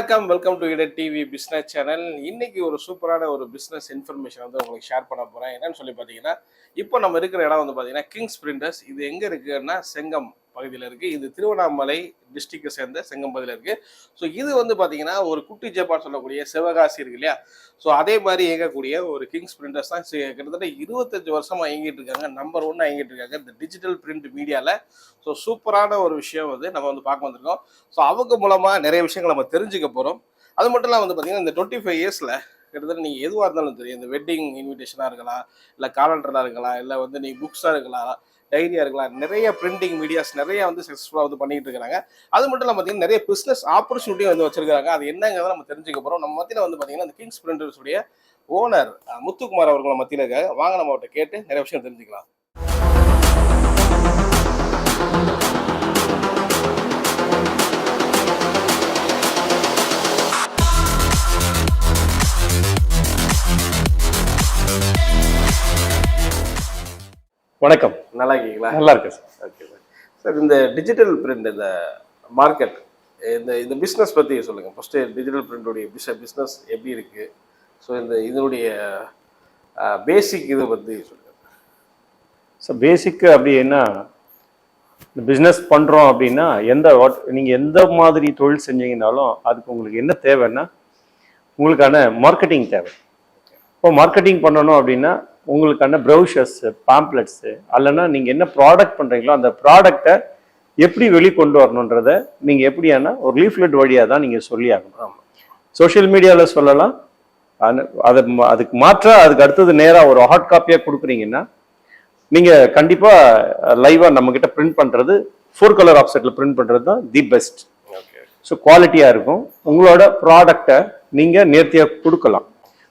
வணக்கம் welcome to இட TV business channel இன்னைக்கு ஒரு சூப்பரான ஒரு பிஸ்னஸ் இன்ஃபர்மேஷன் வந்து உங்களுக்கு ஷேர் பண்ண போறேன். என்னன்னு சொல்லி பார்த்தீங்கன்னா இப்போ நம்ம இருக்கிற இடம் வந்து பார்த்தீங்கன்னா கிங்ஸ் பிரிண்டர்ஸ் இது எங்க இருக்குன்னா செங்கம். பகுதியில் இருக்குது இது திருவண்ணாமலை டிஸ்ட்ரிக்டை சேர்ந்த செங்கம்பதியில் இருக்குது ஸோ இது வந்து பார்த்தீங்கன்னா ஒரு குட்டி ஜப்பான் சொல்லக்கூடிய சிவகாசி இருக்கு இல்லையா? ஸோ அதே மாதிரி இயங்கக்கூடிய ஒரு கிங்ஸ் பிரிண்டர்ஸ் தான். கிட்டத்தட்ட இருபத்தஞ்சு வருஷமாக இயங்கிட்டு இருக்காங்க. நம்பர் ஒன்று இயங்கிட்டு இருக்காங்க. இந்த டிஜிட்டல் பிரிண்ட் மீடியாவில் ஸோ சூப்பரான ஒரு விஷயம் வந்து நம்ம வந்து பார்க்க வந்திருக்கோம். ஸோ அவங்க மூலமாக நிறைய விஷயங்கள் நம்ம தெரிஞ்சுக்க போகிறோம் அது மட்டும் இல்லாமல் வந்து பார்த்தீங்கன்னா இந்த டுவெண்ட்டி ஃபைவ் இயர்ஸில் கிட்டத்தட்ட நீங்கள் எதுவாக இருந்தாலும் தெரியும் இந்த வெட்டிங் இன்விடேஷனாக இருக்கலாம் இல்லை காலண்டராக இருக்கலாம் இல்லை வந்து நீங்கள் புக்ஸாக இருக்கலாம் டைரியாக இருக்கலாம். நிறைய பிரிண்டிங் மீடியாஸ் நிறைய வந்து சக்ஸஸ்ஃபுல்லாக வந்து பண்ணிட்டு இருக்காங்க அது மட்டும் இல்லாமல் பார்த்தீங்கன்னா நிறைய பிஸ்னஸ் ஆப்பர்ச்சுனிட்டியும் வந்து வச்சிருக்காங்க அது என்னங்கிறத நம்ம தெரிஞ்சுக்க போகிறோம் நம்ம மத்தியில் வந்து பார்த்தீங்கன்னா இந்த கிங்ஸ் பிரிண்டர்ஸ் உடைய ஓனர் முத்துக்குமார் அவர்களை மத்தியில் இருக்காங்க வாங்க நம்ம அவர்கிட்ட கேட்டு நிறைய விஷயம் தெரிஞ்சுக்கலாம். வணக்கம். நல்லா இருக்கீங்களா நல்லா இருக்கு சார். ஓகே சார் இந்த டிஜிட்டல் பிரிண்ட் இந்த மார்க்கெட் இந்த இந்த பிஸ்னஸ் பற்றி சொல்லுங்கள் ஃபஸ்ட்டு டிஜிட்டல் பிரிண்டோடைய பிஸ் பிஸ்னஸ் எப்படி இருக்குது ஸோ இந்த இதனுடைய பேசிக் இதை பற்றி சொல்லுங்கள் ஸோ பேசிக்கு அப்படின்னா இந்த பிஸ்னஸ் பண்ணுறோம் அப்படின்னா எந்த வாட் நீங்கள் எந்த மாதிரி தொழில் செஞ்சீங்கனாலும் அதுக்கு உங்களுக்கு என்ன தேவைன்னா உங்களுக்கான மார்க்கெட்டிங் தேவை. இப்போ மார்க்கெட்டிங் பண்ணணும் அப்படின்னா உங்களுக்கான ப்ரௌஷர்ஸு பாம்ப்ளெட்ஸு அல்லனா நீங்கள் என்ன ப்ராடக்ட் பண்ணுறீங்களோ அந்த ப்ராடக்டை எப்படி வெளிக்கொண்டு வரணுன்றத நீங்கள் எப்படியானா ஒரு லீஃப்லெட் வழியாக தான் நீங்கள் சொல்லி ஆகணும் சோஷியல் மீடியாவில் சொல்லலாம். அது அதுக்கு மாற்றா அதுக்கு அடுத்தது நேராக ஒரு ஹார்ட் காப்பியாக கொடுக்குறீங்கன்னா நீங்கள் கண்டிப்பாக லைவாக நம்மக்கிட்ட பிரிண்ட் பண்ணுறது ஃபோர் கலர் ஆப்செட்டில் பிரிண்ட் பண்ணுறது தான் தி பெஸ்ட் ஓகே ஸோ குவாலிட்டியாக இருக்கும். உங்களோட ப்ராடக்டை நீங்கள் நேர்த்தியாக கொடுக்கலாம்.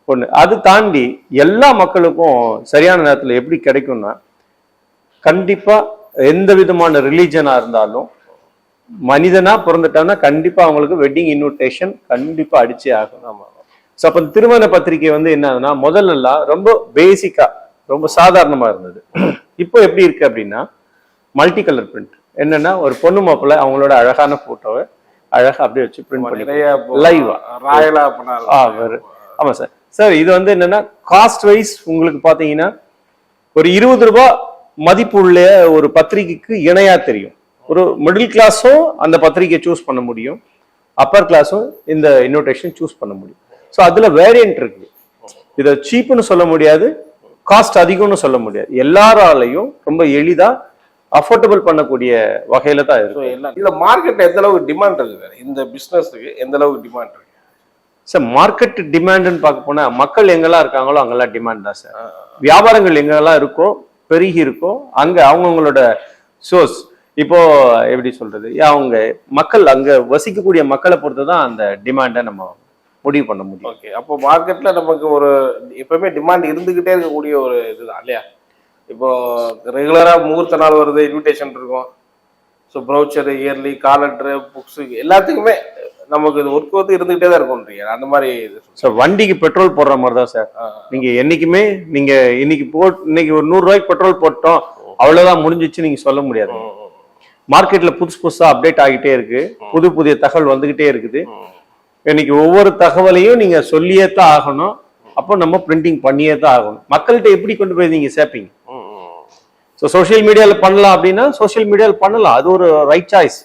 ஒன்று அது தாண்டி எல்லா மக்களுக்கும் சரியான நேரத்தில் எப்படி கிடைக்கும்னா கண்டிப்பாக எந்த விதமான ரிலீஜனாக இருந்தாலும் மனிதனா பிறந்துட்டான்னா கண்டிப்பாக அவங்களுக்கு வெட்டிங் இன்விடேஷன் கண்டிப்பாக அடிச்சே ஆகும் ஆமாம் ஸோ அப்போ திருமண பத்திரிக்கை வந்து என்னதுன்னா முதல்லலாம் ரொம்ப பேசிக்கா ரொம்ப சாதாரணமா இருந்தது. இப்போ எப்படி இருக்கு அப்படின்னா மல்டி கலர் பிரிண்ட் என்னன்னா ஒரு பொண்ணு மாப்பிள்ளை அவங்களோட அழகான போட்டோவை அழகா அப்படியே வச்சு பிரிண்ட் பண்ணி லைவா ராயலா ஆ பண்ணாலும் வேறு ஆமா சார். சார் இது வந்து என்னன்னா காஸ்ட் வைஸ் உங்களுக்கு பாத்தீங்கன்னா ஒரு இருபது ரூபாய் மதிப்பு உள்ள ஒரு பத்திரிகைக்கு இணையா தெரியும். ஒரு மிடில் கிளாஸும் அந்த பத்திரிக்கையை சூஸ் பண்ண முடியும். அப்பர் கிளாஸும் இந்த இன்விடேஷன் சூஸ் பண்ண முடியும். ஸோ அதுல வேரியன்ட் இருக்கு. இதை சீப்புன்னு சொல்ல முடியாது காஸ்ட் அதிகம்னு சொல்ல முடியாது. எல்லாராலையும் ரொம்ப எளிதா அஃபோர்டபுள் பண்ணக்கூடிய வகையில தான் இருக்கும் இருக்கு எல்லாம் இல்லை மார்க்கெட்டில் எந்த அளவுக்கு டிமாண்ட் இருக்குது இந்த பிஸ்னஸுக்கு எந்த அளவுக்கு டிமாண்ட் இருக்கு? சார் மார்க்கெட் டிமாண்டுன்னு பார்க்க போனா மக்கள் எங்கெல்லாம் இருக்காங்களோ அங்கெல்லாம் டிமாண்ட் தான் சார் வியாபாரங்கள் எங்கெல்லாம் இருக்கோ பெருகி இருக்கோ அங்க அவங்கவுங்களோட சோர்ஸ் இப்போ எப்படி சொல்றது? அவங்க மக்கள் அங்க வசிக்கக்கூடிய மக்களை பொறுத்து தான் அந்த டிமாண்டை நம்ம முடிவு பண்ண முடியும். ஓகே அப்போ மார்க்கெட்டில் நமக்கு ஒரு எப்பவுமே டிமாண்ட் இருந்துக்கிட்டே இருக்கக்கூடிய ஒரு இதுதான் இல்லையா? இப்போ ரெகுலராக முகூர்த்த நாள் வருது இன்விடேஷன் இருக்கும். So brochure yearly calendar books எல்லாத்துக்குமே நமக்கு இது ஒர்க் வந்து இருந்துகிட்டே தான் இருக்கும்ன்றீங்க அந்த மாதிரி ஸோ வண்டிக்கு பெட்ரோல் போடுற மாதிரி தான் சார். நீங்க என்னைக்குமே நீங்க இன்னைக்கு போட் இன்னைக்கு ஒரு நூறு ரூபாய்க்கு பெட்ரோல் போட்டோம் அவ்வளவுதான் முடிஞ்சிச்சு நீங்க சொல்ல முடியாது. மார்க்கெட்ல புதுசு புதுசா அப்டேட் ஆகிட்டே இருக்கு. புது புதிய தகவல் வந்துகிட்டே இருக்குது. இன்னைக்கு ஒவ்வொரு தகவலையும் நீங்க சொல்லியே தான் ஆகணும். அப்போ நம்ம பிரிண்டிங் பண்ணியே தான் ஆகணும். மக்கள்கிட்ட எப்படி கொண்டு போய் நீங்க சேர்ப்பீங்க. ஸோ சோஷியல் மீடியால பண்ணலாம் அப்படின்னா சோஷியல் மீடியால பண்ணலாம். அது ஒரு ரைட் சாய்ஸ்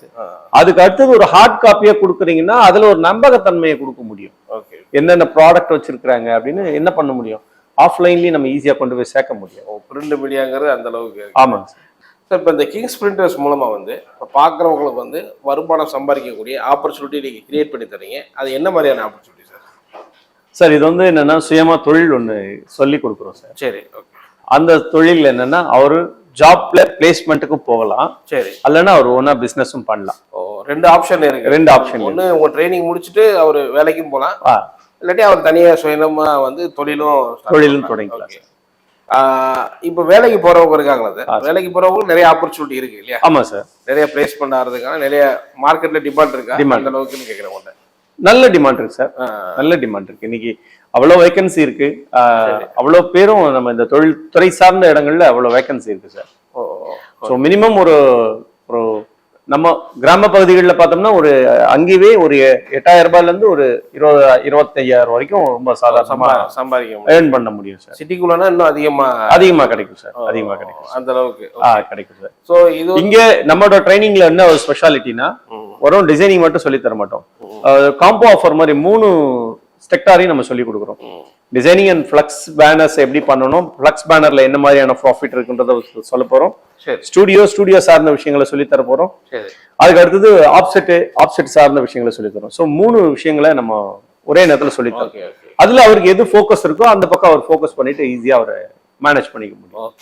அதுக்கு அடுத்தது ஒரு ஹார்ட் காப்பியா கொடுக்குறீங்கன்னா அதுல ஒரு நம்பகத்தன்மையை கொடுக்க முடியும். ஓகே என்னென்ன ப்ராடக்ட் வச்சிருக்கிறாங்க அப்படின்னு என்ன பண்ண முடியும்? ஆஃப்லைன்லயும் நம்ம ஈஸியா கொண்டு போய் சேர்க்க முடியும். பிரிண்ட் மீடியாங்கிறது அந்த அளவுக்கு ஆமாங்க சார் சார் இப்போ இந்த கிங்ஸ் பிரிண்டர்ஸ் மூலமாக வந்து இப்போ பார்க்குறவங்களுக்கு வந்து வருமானம் சம்பாதிக்கக்கூடிய ஆப்பர்ச்சுனிட்டி நீங்கள் கிரியேட் பண்ணி தரீங்க. அது என்ன மாதிரியான ஆப்பர்ச்சுனிட்டி சார் சார் இது வந்து என்னன்னா சுயமா தொழில் ஒன்று சொல்லி கொடுக்குறோம் சார் சரி ஓகே அந்த தொழில் என்னன்னா அவரு ஜாப்ல பிளேஸ்மெண்ட்டுக்கும் போகலாம். சரி. அல்லனா அவர் ஓனா பிசினஸும் பண்ணலாம். ஓ ரெண்டு ஆப்ஷன் இருக்கு. ரெண்டு ஆப்ஷன் ஒன்று உங்க ட்ரைனிங் முடிச்சுட்டு அவர் வேலைக்கும் போகலாம் இல்லாட்டி அவர் தனியாக சுயநமா வந்து தொழிலும் தொழிலும். தொடங்கிக்கலாம். இப்போ வேலைக்கு போறவங்க இருக்காங்களா சார் வேலைக்கு போறவங்களுக்கு நிறைய ஆப்பர்ச்சுனிட்டி இருக்கு இல்லையா? ஆமா சார் நிறைய பிளேஸ்மெண்ட் ஆகிறதுக்கான நிறைய மார்க்கெட்ல டிமாண்ட் இருக்கா. அந்த அளவுக்குன்னு கேட்குறேன் உங்கள்கிட்ட நல்ல டிமாண்ட் இருக்கு சார் நல்ல டிமாண்ட் இருக்கு. இன்னைக்கு அவ்வளோ வேகன்சி இருக்கு. அவ்வளோ பேரும் நம்ம இந்த தொழில் துறை சார்ந்த இடங்கள்ல அவ்வளோ வேகன்சி இருக்கு சார். ஸோ மினிமம் ஒரு ஒரு நம்ம கிராம பகுதிகளில் பார்த்தோம்னா ஒரு அங்கேயே ஒரு எட்டாயிரம் ரூபாயில இருந்து ஒரு இருபது இருபத்தையாயிரம் வரைக்கும் ரொம்ப சாதாரணமா சம்பா- சம்பாதிக்க முடியும். ஏர்ன் பண்ண முடியும் சார் சிட்டிக்குள்ளனா இன்னும் அதிகமா அதிகமா கிடைக்கும் சார் அதிகமா கிடைக்கும் அந்த அளவுக்கு ஆ கிடைக்கும் சார் சோ இது இங்க நம்மளோட ட்ரைனிங்ல என்ன ஒரு ஸ்பெஷாலிட்டினா ம். வெறும் டிசைனிங் மட்டும் சொல்லி தர மாட்டோம். காம்போ ஆஃபர் மாதிரி மூணு ஸ்டெக்டாரையும் நம்ம சொல்லி கொடுக்குறோம். டிசைனிங் அண்ட் ஃபிளக்ஸ் பேனர்ஸ் எப்படி பண்ணணும்? ஃபிளக்ஸ் பேனர்ல என்ன மாதிரியான ப்ராஃபிட் இருக்குன்றத சொல்ல போறோம். ஸ்டூடியோ ஸ்டூடியோ சார்ந்த விஷயங்களை சொல்லி தர போறோம். அதுக்கு அடுத்தது ஆப்செட் ஆப்செட் சார்ந்த விஷயங்களை சொல்லி தரோம். ஸோ மூணு விஷயங்களை நம்ம ஒரே நேரத்துல சொல்லி தரோம். அதுல அவருக்கு எது ஃபோக்கஸ் இருக்கோ அந்த பக்கம் அவர் ஃபோக்கஸ் பண்ணிட்டு ஈஸியா அவரை மேனேஜ் பண்ணிக்க முடியும்.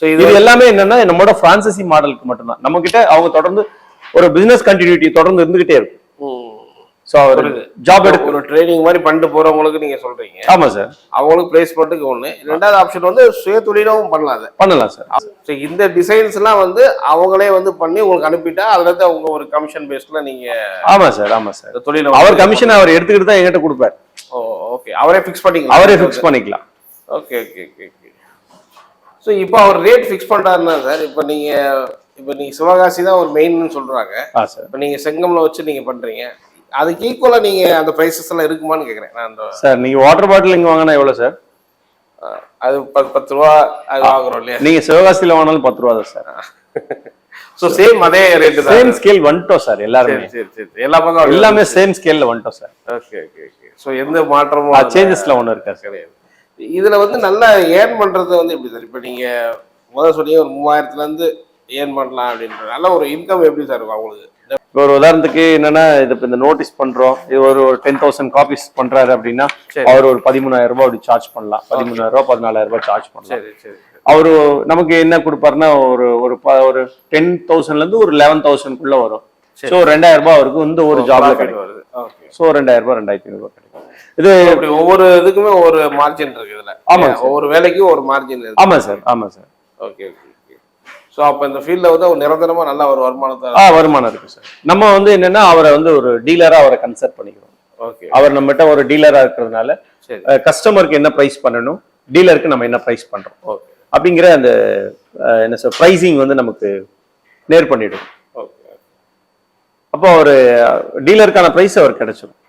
சோ இது எல்லாமே என்னன்னா நம்மளோட பிரான்சசி மாடலுக்கு மட்டும்தான். நம்ம கிட்ட அவங்க தொடர்ந்து ஒரு பிசினஸ் கண்டினியூட்டி தொடர்ந்து இருந்துகிட்டே இருக்கும். ஸோ அவர் ஜாப் எடுக்க ஒரு ட்ரைனிங் மாதிரி பண்ணிட்டு போறவங்களுக்கு நீங்க சொல்றீங்க. ஆமா சார் அவங்களுக்கு பிளேஸ்மெண்ட்டுக்கு ஒண்ணு. ரெண்டாவது ஆப்ஷன் வந்து சுய தொழிலும் பண்ணலாம் அதை பண்ணலாம் சார் So, இந்த டிசைன்ஸ் எல்லாம் வந்து அவங்களே வந்து பண்ணி உங்களுக்கு அனுப்பிட்டா அதுல இருந்து அவங்க ஒரு கமிஷன் பேஸ்ட்ல நீங்க ஆமா சார் ஆமா சார் தொழில அவர் கமிஷன் அவர் எடுத்துக்கிட்டு தான் எங்கிட்ட கொடுப்பார். ஓகே அவரே ஃபிக்ஸ் பண்ணிக்கலாம். அவரே ஃபிக்ஸ் பண்ணிக்கலாம். Okay okay okay okay so இப்போ அவர் ரேட் ஃபிக்ஸ் பண்றாருன்னா சார் இப்போ நீங்க இப்போ நீங்க சிவகாசி தான் ஒரு மெயின்னு சார் இப்போ நீங்க செங்கம்ல வச்சு நீங்க பண்றீங்க. அதுக்கு ஈக்குவலா நீங்க அந்த பிரைசஸ் எல்லாம் இருக்குமான்னு கேக்குறேன். நான் அந்த சார் நீங்க வாட்டர் பாட்டில் இங்க வாங்கினா எவ்வளவு சார்? அது பத்து பத்து ரூபா அது வாங்குறோம் இல்லையா? நீங்க சிவகாசியில வாங்கினாலும் பத்து ரூபா தான் சார். ஸோ சேம் அதே தான். சேம் ஸ்கேல் வந்துட்டோம் சார் எல்லாருமே. சரி சரி எல்லா பக்கம் எல்லாமே சேம் ஸ்கேல்ல வந்துட்டோம் sir. Okay okay okay so எந்த மாற்றமும் சேஞ்சஸ்ல ஒன்றும் இருக்கா கிடையாது. இதுல வந்து நல்லா ஏர்ன் பண்றது வந்து எப்படி சார்? இப்போ நீங்க முதல் சொன்னீங்க ஒரு மூவாயிரத்துல இருந்து ஏர்ன் பண்ணலாம் அப்படின்ற நல்ல ஒரு இன்கம் எப்படி சார் இருக்கும் அவங்களுக்கு? இப்போ ஒரு உதாரணத்துக்கு என்னன்னா இது இப்ப இந்த நோட்டீஸ் பண்றோம். இது ஒரு ஒரு டென் தௌசண்ட் காப்பீஸ் பண்றாரு அப்படின்னா. அவர் ஒரு பதிமூணாயிரம் ரூபாய் அப்படி சார்ஜ் பண்ணலாம். பதிமூணாயிரம் ரூபாய் பதினாலாயிரம் ரூபாய் சார்ஜ் பண்ணலாம். சரி சரி சரி. அவரு நமக்கு என்ன கொடுப்பாருன்னா ஒரு ஒரு ஒரு டென் தௌசண்ட்ல இருந்து ஒரு லெவன் தௌசண்ட்குள்ள வரும். ஸோ ரெண்டாயிரம் ரூபாய் அவருக்கு இந்த ஒரு ஜாப்ல கிடைக்கும். ஸோ ரெண்டாயிரம் ரூபாய் ரெண்டாயிரத்தி ஐநூறு கிடைக்கும். இது ஒவ்வொரு இதுக்குமே ஒரு மார்ஜின் இருக்கு இதுல. ஆமா ஒவ்வொரு வேலைக்கும் ஒரு மார்ஜின் இருக்கு. ஆமா சார் ஆமா சார். ஓகே ஸோ அப்போ இந்த ஃபீல்ட்ல வந்து ஒரு நிரந்தரமா நல்ல ஒரு வருமானத்தை ஆ வருமானம் இருக்கு சார் நம்ம வந்து என்னன்னா அவரை வந்து ஒரு டீலரா அவரை கன்சல்ட் பண்ணிக்கிறோம். ஓகே அவர் நம்மகிட்ட ஒரு டீலரா இருக்கிறதுனால சரி. கஸ்டமருக்கு என்ன பிரைஸ் பண்ணணும் டீலருக்கு நம்ம என்ன பிரைஸ் பண்றோம். ஓகே அப்படிங்கிற அந்த என்ன சார் ப்ரைசிங் வந்து நமக்கு நேர் பண்ணிடும் ஓகே அப்போ ஒரு டீலருக்கான பிரைஸ் அவர் கிடைச்சிடும்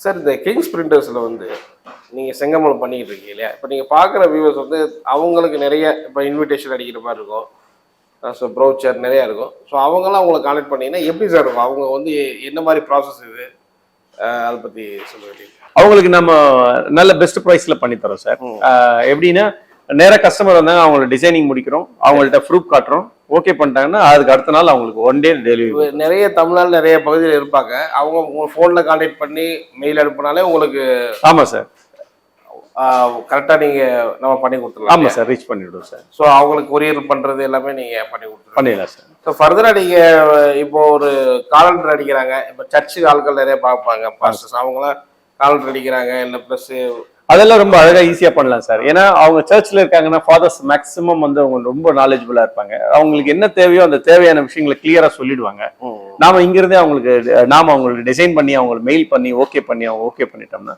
சார் இந்த கிங்ஸ் பிரிண்டர்ஸில் வந்து நீங்கள் செங்கமலம் பண்ணிக்கிட்டு இருக்கீங்க இல்லையா? இப்போ நீங்கள் பார்க்குற வியூவர்ஸ் வந்து அவங்களுக்கு நிறைய இப்போ இன்விடேஷன் அடிக்கிற மாதிரி இருக்கும். ஸோ ப்ரௌச்சர் நிறையா இருக்கும். ஸோ அவங்களாம் அவங்களை கான்டாக்ட் பண்ணீங்கன்னா எப்படி சார் இருக்கும்? அவங்க வந்து என்ன மாதிரி ப்ராசஸ் இது? அதை பற்றி சொல்ல அவங்களுக்கு நம்ம நல்ல பெஸ்ட் ப்ரைஸ்ல பண்ணி தரோம் சார் எப்படின்னா நேரா கஸ்டமர் வந்தாங்க அவங்கள டிசைனிங் முடிக்கிறோம். அவங்கள்ட்ட ப்ரூஃப் காட்டுறோம். ஓகே பண்ணிட்டாங்கன்னா அதுக்கு அடுத்த நாள் அவங்களுக்கு ஒன் டே டெலிவரி நிறைய தமிழ்நாடு நிறைய பகுதியில் இருப்பாங்க. அவங்க உங்கள் ஃபோனில் கான்டாக்ட் பண்ணி மெயில் அனுப்புனாலே உங்களுக்கு ஆமா சார் கரெக்டாக நீங்கள் நம்ம பண்ணி கொடுத்துடலாம் ஆமா சார் ரீச் பண்ணிவிடுவோம் சார். ஸோ அவங்களுக்கு கொரியர் பண்ணுறது எல்லாமே நீங்கள் பண்ணி கொடுத்துருங்க பண்ணிடலாம் சார். ஸோ ஃபர்தராக நீங்கள் இப்போ ஒரு காலண்டர் அடிக்கிறாங்க. இப்போ சர்ச்சுக்கு ஆட்கள் நிறைய பார்ப்பாங்க. பாஸ்டர்ஸ் அவங்களாம் காலண்டர் அடிக்கிறாங்க. இல்லை ப்ளஸ் அதெல்லாம் ரொம்ப அழகா ஈஸியா பண்ணலாம் சார். ஏன்னா அவங்க சர்ச்ல இருக்காங்கன்னா ஃபாதர்ஸ் மேக்ஸிமம் வந்து அவங்க ரொம்ப நாலேஜபிளா இருப்பாங்க. அவங்களுக்கு என்ன தேவையோ அந்த தேவையான விஷயங்களை கிளியரா சொல்லிடுவாங்க. நாம இங்க இருந்தே அவங்களுக்கு நாம அவங்களுக்கு டிசைன் பண்ணி அவங்களுக்கு மெயில் பண்ணி ஓகே பண்ணி அவங்க ஓகே பண்ணிட்டோம்னா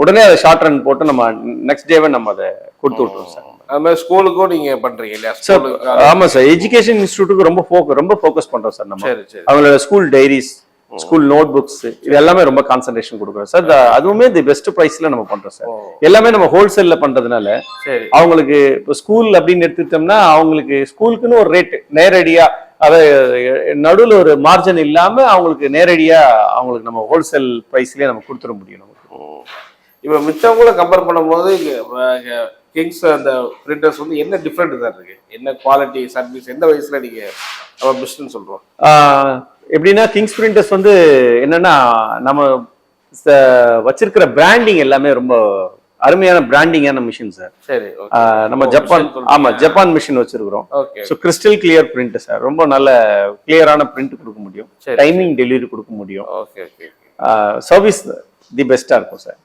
உடனே அதை ஷார்ட் ரன் போட்டு நம்ம நெக்ஸ்ட் டேவே நம்ம அதை கொடுத்து விட்டுருவோம் சார். அது மாதிரி ஸ்கூலுக்கும் நீங்கள் பண்ணுறீங்க இல்லையா? சார் ஆமா சார் எஜுகேஷன் இன்ஸ்டியூட்டுக்கு ரொம்ப ஃபோக்கஸ் ரொம்ப ஃபோக்கஸ் பண்றோம் சார் நம்ம. சரி சரி. அவங்களோட school diaries school note books இது எல்லாமே ரொம்ப கான்சென்ட்ரேஷன் கொடுக்குறோம் சார் அதுவுமே தி பெஸ்ட் ப்ரைஸ்ல நம்ம பண்றோம் சார். எல்லாமே நம்ம ஹோல்சேல்ல பண்றதுனால சரி. அவங்களுக்கு இப்போ ஸ்கூல் அப்படின்னு எடுத்துக்கிட்டோம்னா அவங்களுக்கு ஸ்கூலுக்குன்னு ஒரு ரேட் நேரடியா அதை நடுவில் ஒரு மார்ஜின் இல்லாம அவங்களுக்கு நேரடியா அவங்களுக்கு நம்ம ஹோல்சேல் ப்ரைஸ்லயே நம்ம கொடுத்துட முடியும் நமக்கு. இப்போ மிச்சவங்கள கம்பேர் பண்ணும்போது கிங்ஸ் அந்த பிரிண்டர்ஸ் வந்து என்ன டிஃப்ரெண்ட் சார் இருக்கு? என்ன குவாலிட்டி சர்வீஸ் எந்த வயசுல நீங்க நம்ம பெஸ்ட்னு சொல்றோம்? எப்படின்னா கிங்ஸ் பிரிண்டர்ஸ் வந்து என்னன்னா நம்ம வச்சிருக்கிற பிராண்டிங் எல்லாமே ரொம்ப அருமையான பிராண்டிங்கான மிஷின் சார் சரி நம்ம ஜப்பான் ஆமா ஜப்பான் மிஷின் வச்சிருக்கிறோம். So crystal clear print sir ரொம்ப நல்ல கிளியரான பிரிண்ட் கொடுக்க முடியும். டைமிங் டெலிவரி கொடுக்க முடியும். ஓகே ஓகே சர்வீஸ் தி பெஸ்டா இருக்கும் சார்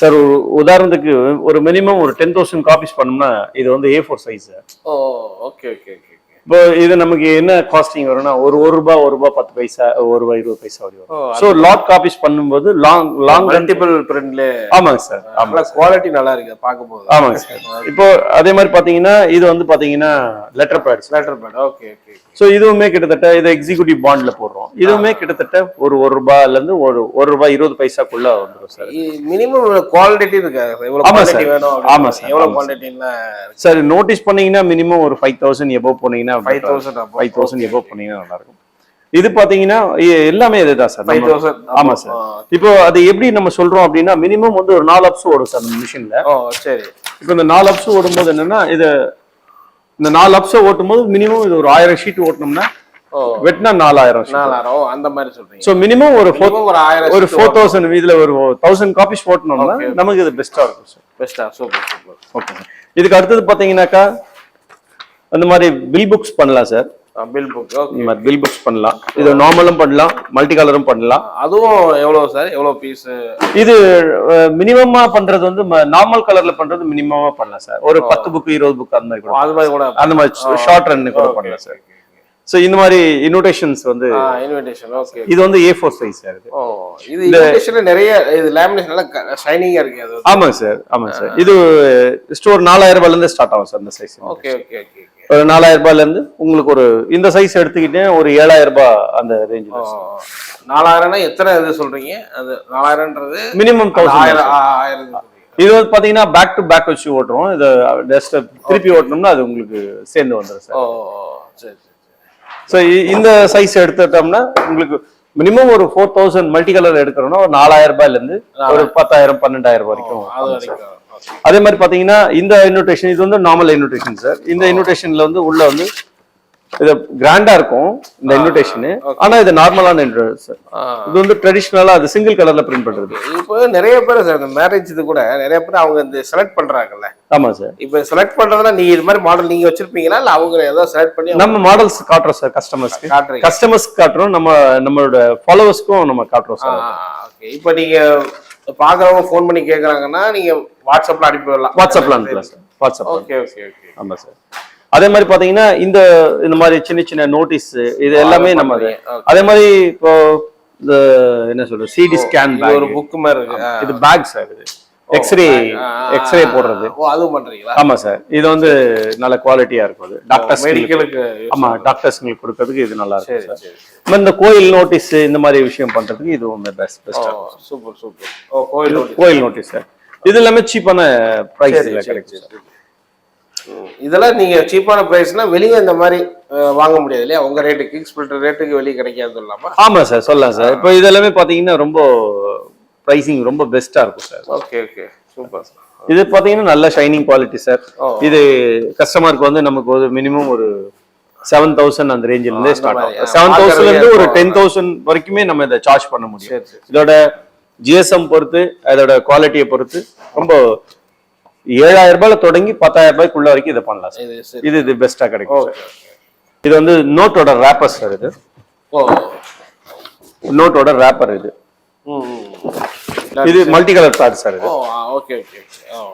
சார் ஒரு உதாரணத்துக்கு ஒரு மினிமம் ஒரு டென் தௌசண்ட் காப்பீஸ் பண்ணோம்னா இது வந்து A four size O okay okay okay okay இப்போ இது நமக்கு என்ன காஸ்டிங் வரும்னா ஒரு ஒரு ரூபாய் ஒரு ரூபாய் பத்து பைசா ஒரு ரூபாய் இருபது பைசா அப்படி வரும். ஸோ லாட் காப்பீஸ் பண்ணும்போது லாங் லாங் மல்டிபிள் பிரிண்ட்ல ஆமாங்க சார் ஆமா குவாலிட்டி நல்லா இருக்கு பார்க்கும்போது. ஆமாங்க சார். இப்போ அதே மாதிரி பாத்தீங்கன்னா இது வந்து பாத்தீங்கன்னா letter pads letter pad okay okay so இதுவுமே கிட்டத்தட்ட இது எக்ஸிக்யூட்டிவ் பாண்ட்ல போடுறோம். இதுவுமே கிட்டத்தட்ட ஒரு ஒரு ரூபாயில இருந்து ஒரு ஒரு ரூபாய் இருபது பைசாக்குள்ள வந்துடும் சார். மினிமம் குவாலிட்டி இருக்கு எவ்வளவு ஆமா குவாலிட்டி சார். வேணும் ஆமா சார், எவ்வளவு ஆமா குவாலிட்டினா சார் நோட்டீஸ் பண்ணீங்கன்னா மினிமம் ஒரு ஃபைவ் தௌசண்ட் எபோவ் போனீங்கன்னா five thousand five thousand above பண்ணீங்கன்னா நல்லா இருக்கும். இது பாத்தீங்கன்னா எல்லாமே இதுதான் சார். ஃபைவ் நம்ம- தௌசண்ட் ஆமா சார். இப்போ அது எப்படி நம்ம சொல்றோம் அப்படின்னா மினிமம் வந்து ஒரு நாலு அப்ஸ் ஓடும் சார் அந்த மிஷின்ல சரி. இப்போ இந்த நாலு அப்ஸ் ஓடும்போது என்னன்னா இது இந்த நாலு அப்ஸ் ஓட்டும் போது மினிமம் இது ஒரு ஆயிரம் ஷீட் ஓட்டணும்னா வெட்டினா நாலாயிரம். நாலாயிரம். அந்த மாதிரி சொல்றீங்க. ஸோ மினிமம் ஒரு ஆயிரம் ஒரு ஃபோர் தௌசண்ட் இதுல ஒரு தௌசண்ட் காப்பீஸ் Okay. நமக்கு இது பெஸ்டா இருக்கும் சார். பெஸ்டா சூப்பர் சூப்பர். ஓகே இதுக்கு அடுத்தது பாத்தீங்கன்னாக்கா அந்த மாதிரி பில் புக்ஸ் பண்ணலாம் சார் பில் புக் ஓகே இந்த மாதிரி பில் புக்ஸ் பண்ணலாம். இது நார்மலும் பண்ணலாம் மல்டி கலரும் பண்ணலாம். அதுவும் எவ்வளவு சார் எவ்வளவு பீஸ் இது மினிமமா பண்றது வந்து நார்மல் கலர்ல பண்றது மினிமமா பண்ணலாம் சார் ஒரு பத்து புக் இருபது புக் அந்த மாதிரி கூட அது மாதிரி கூட அந்த மாதிரி ஷார்ட் ரன் கூட பண்ணலாம் சார் ஸோ இந்த மாதிரி இன்விடேஷன்ஸ் வந்து இன்விடேஷன் ஓகே இது வந்து ஏ ஃபோர் சைஸ் சார் இது. ஓ இது இன்விடேஷன்ல நிறைய இது லேமினேஷன் நல்லா ஷைனிங்கா இருக்கு அது. ஆமாங்க சார் ஆமாங்க சார் இது ஸ்டோர் நாலாயிரம் ரூபாயில இருந்து ஸ்டார்ட் ஆகும் சார் இந்த சைஸ் ஓகே ஓகே ஓகே ஒரு நாலாயிரம் ரூபாயில இருந்து உங்களுக்கு ஒரு இந்த சைஸ் எடுத்துக்கிட்டேன் ஒரு ஏழாயிரம் ரூபாய் அந்த ரேஞ்சில் நாலாயிரம்னா எத்தனை இது சொல்றீங்க? அது நாலாயிரம்ன்றது மினிமம் தௌசண்ட் ஆயிரம் இது வந்து பாத்தீங்கன்னா பேக் டு பேக் வச்சு ஓட்டுறோம். இது ஜஸ்ட் திருப்பி ஓட்டணும்னா அது உங்களுக்கு சேர்ந்து வந்துடும் சார். ஓ சரி ஸோ இந்த சைஸ் எடுத்துட்டோம்னா உங்களுக்கு மினிமம் ஒரு ஃபோர் தௌசண்ட் மல்டி கலர் எடுக்கிறோம்னா ஒரு நாலாயிரம் ரூபாயில இருந்து ஒரு பத்தாயிரம் பன்னெண்டாயிரம் ரூபாய் வரைக்கும். அது மாதிரி பாத்தீங்கன்னா இந்த இன்விடேஷன் இது வந்து நார்மல் இன்விடேஷன் சார் இந்த இன்விடேஷன்ல வந்து உள்ள வந்து இது கிராண்டா இருக்கும் இந்த இன்விடேஷன் ஆனா இது நார்மலான இன்விடேஷன் சார். இது வந்து ட்ரெடிஷ்னலா அது சிங்கிள் கலர்ல பிரிண்ட் பண்றது. இப்போ நிறைய பேர் சார் இந்த மேரேஜ் இது கூட நிறைய பேர் அவங்க இந்த செலக்ட் பண்றாங்கல்ல. ஆமா சார் இப்போ செலக்ட் பண்றதுனா நீங்க இது மாதிரி மாடல் நீங்க வச்சிருப்பீங்களா? இல்ல அவங்க ஏதோ செலக்ட் பண்ணி நம்ம மாடல்ஸ் காட்டுறோம் சார் கஸ்டமர்ஸ்க்கு காட்டுறீங்க. கஸ்டமர்ஸ்க்கு காட்டுறோம் நம்ம நம்மளோட ஃபாலோவர்ஸ்க்கும் நம்ம காட்டுறோம் சார் இப்போ நீங்க பாக்குறவங்க ஃபோன் பண்ணி கேக்குறாங்கன்னா நீங்க வாட்ஸ்அப்ல அனுப்பி விடலாம் வாட்ஸ்அப்ல அனுப்பலாம் sir. WhatsApp okay okay okay. ஆமா சார். அதே மாதிரி பாத்தீங்கன்னா இந்த இந்த மாதிரி சின்ன சின்ன நோட்டீஸ் இது எல்லாமே நம்ம அது- மாதிரி இப்போ இந்த என்ன சொல்றது சிடி ஸ்கேன் ஒரு புக் மாதிரி. இது பேக் சார் இது. எக்ஸ்ரே எக்ஸ்ரே போடுறது. ஓ அதுவும் பண்றீங்களா? ஆமா சார். இது வந்து நல்ல குவாலிட்டியா இருக்கும் அது. டாக்டர்ஸ் மெடிக்கலுக்கு ஆமா டாக்டர்ஸ்ங்களுக்கு கொடுக்கறதுக்கு இது நல்லா இருக்கும் சரி இந்த கோயில் நோட்டீஸ் இந்த மாதிரி விஷயம் பண்றதுக்கு இது ஒன்று பெஸ்ட் பெஸ்ட் சூப்பர் சூப்பர் ஓ கோயில். கோயில் நோட்டீஸ் சார். இது எல்லாமே சீப்பான பிரைஸ்ல சரி, கிடைக்கும் சரி. இதெல்லாம் நீங்க சீப்பான பிரைஸ்னா வெளியே இந்த மாதிரி வாங்க முடியாது இல்லையா? உங்க ரேட்டு கிங்ஸ் பில்டர் ரேட்டுக்கு வெளியே கிடைக்காது இல்லாம. ஆமா சார் சொல்லலாம் சார் இப்போ இதெல்லாமே பாத்தீங்கன்னா ரொம்ப பிரைசிங் ரொம்ப பெஸ்டா இருக்கும் சார் ஓகே ஓகே சூப்பர் இது பாத்தீங்கன்னா நல்ல ஷைனிங் குவாலிட்டி சார். இது கஸ்டமருக்கு வந்து நமக்கு ஒரு மினிமம் ஒரு செவன் தௌசண்ட் அந்த ரேஞ்சில இருந்தே ஸ்டார்ட் ஆகும். செவன் தௌசண்ட்ல இருந்து ஒரு டென் தௌசண்ட் வரைக்குமே நம்ம இதை சார்ஜ் பண்ண முடியும். சரி சரி. இதோட ஜிஎஸ்எம் பொறுத்து அதோட குவாலிட்டியை பொறுத்து ரொம்ப ஏழாயிரம் ரூபாயில தொடங்கி பத்தாயிரம் ரூபாய்க்குள்ள வரைக்கும் இதை பண்ணலாம் சார். இது இது பெஸ்டா கிடைக்கும் இது வந்து நோட்டோட ரேப்பர் சார் இது. ஓ. நோட்டோட ரேப்பர் இது. இது மல்டி கலர் பேட் சார் இது. ஓகே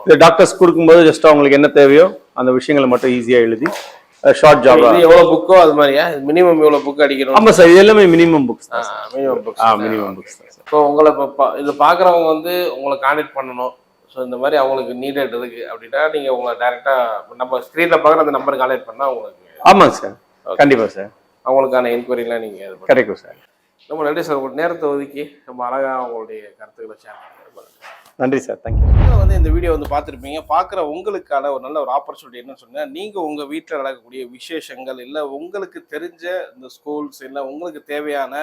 இது டாக்டர்ஸ் கொடுக்கும்போது ஜஸ்ட் அவங்களுக்கு என்ன தேவையோ அந்த விஷயங்களை மட்டும் ஈஸியா எழுதி ஷார்ட் ஜாபா எவ்வளவு புக்கோ அது மாதிரியா? மினிமம் எவ்வளவு புக் அடிக்கணும்? ஆமா சார் இது எல்லாமே மினிமம் புக்ஸ் தான் மினிமம் புக்ஸ் ஆ மினிமம் புக்ஸ் இப்போ உங்களை இப்போ பா- இது பார்க்குறவங்க வந்து உங்களை காண்டாக்ட் பண்ணணும். ஸோ இந்த மாதிரி அவங்களுக்கு நீடட் இருக்கு அப்படின்னா நீங்கள் உங்களை டேரெக்டாக நம்ம ஸ்க்ரீனில் பார்க்குற அந்த நம்பருக்கு காண்டாக்ட் பண்ணால் உங்களுக்கு ஆமாங்க சார். கண்டிப்பா சார். அவங்களுக்கான என்கொயரிலாம் நீங்கள். கிடைக்கும் சார். ரொம்ப நன்றி சார். உங்கள் நேரத்தை ஒதுக்கி ரொம்ப அழகாக உங்களுடைய கருத்துக்களை பண்ணுறது நன்றி சார். தேங்க்யூ வந்து இந்த வீடியோ வந்து பார்த்துருப்பீங்க. பார்க்குற உங்களுக்கான ஒரு நல்ல ஒரு ஆப்பர்ச்சுனிட்டி என்னன்னு சொன்னால் நீங்கள் உங்கள் வீட்டில் நடக்கக்கூடிய விசேஷங்கள் இல்லை உங்களுக்கு தெரிஞ்ச இந்த ஸ்கூல்ஸ் இல்லை உங்களுக்கு தேவையான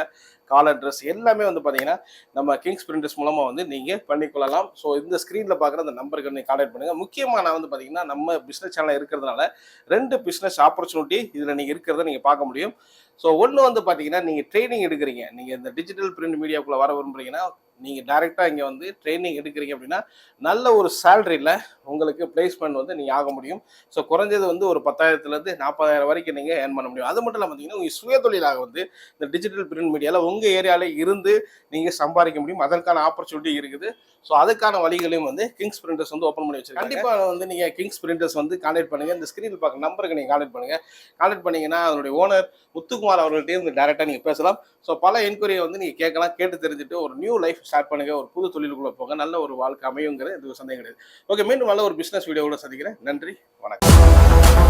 காலர் ட்ரெஸ் எல்லாமே வந்து பார்த்தீங்கன்னா நம்ம கிங்ஸ் பிரிண்டர்ஸ் மூலமாக வந்து நீங்கள் பண்ணிக்கொள்ளலாம். ஸோ இந்த ஸ்க்ரீனில் பார்க்குற அந்த நம்பருக்கு நீங்கள் கான்டாக்ட் பண்ணுங்கள் முக்கியமாக நான் வந்து பார்த்தீங்கன்னா நம்ம பிஸ்னஸ் சேனல் இருக்கிறதுனால ரெண்டு பிஸ்னஸ் ஆப்பர்ச்சுனிட்டி இதில் நீங்கள் இருக்கிறத நீங்கள் பார்க்க முடியும். ஸோ ஒன்று வந்து பார்த்தீங்கன்னா நீங்கள் ட்ரைனிங் எடுக்கிறீங்க. நீங்கள் இந்த டிஜிட்டல் பிரிண்ட் மீடியாவுக்குள்ளே வர விரும்புறீங்கன்னா நீங்கள் டைரெக்டாக இங்கே வந்து ட்ரைனிங் எடுக்கிறீங்க அப்படின்னா நல்ல ஒரு சேலரியில் உங்களுக்கு பிளேஸ்மெண்ட் வந்து நீங்கள் ஆக முடியும். ஸோ குறைஞ்சது வந்து ஒரு பத்தாயிரத்துலேருந்து நாற்பதாயிரம் வரைக்கும் நீங்கள் ஏர்ன் பண்ண முடியும். அது மட்டும் இல்லாமல் பார்த்தீங்கன்னா உங்கள் சுயதொழிலாக வந்து இந்த டிஜிட்டல் பிரிண்ட் மீடியாவில் உங்கள் ஏரியாவில் இருந்து நீங்கள் சம்பாதிக்க முடியும். அதற்கான ஆப்பர்ச்சுனிட்டி இருக்குது. ஸோ அதுக்கான வழிகளையும் வந்து கிங்ஸ் பிரிண்டர்ஸ் வந்து ஓப்பன் பண்ணி வச்சிருக்காங்க. கண்டிப்பாக வந்து நீங்கள் கிங்ஸ் பிரிண்டர்ஸ் வந்து கான்டாக்ட் பண்ணுங்கள் இந்த ஸ்க்ரீனில் பார்க்குற நம்பருக்கு நீங்கள் கான்டாக்ட் பண்ணுங்கள் கான்டாக்ட் பண்ணிங்கன்னா அதனுடைய ஓனர் முத்துக்குமார் அவர்கள்ட்டே இருந்து டேரெக்டாக நீங்கள் பேசலாம். ஸோ பல என்கொயரியை வந்து நீங்கள் கேட்கலாம். கேட்டு தெரிஞ்சுட்டு ஒரு நியூ லைஃப் ஸ்டார்ட் பண்ணுங்கள் ஒரு புது தொழிலுக்குள்ளே போங்க. நல்ல ஒரு வாழ்க்கை அமையுங்கிற இது ஒரு சந்தேகம் கிடையாது. ஓகே மீண்டும் நல்ல ஒரு பிஸ்னஸ் வீடியோவோட சந்திக்கிறேன். நன்றி. வணக்கம்.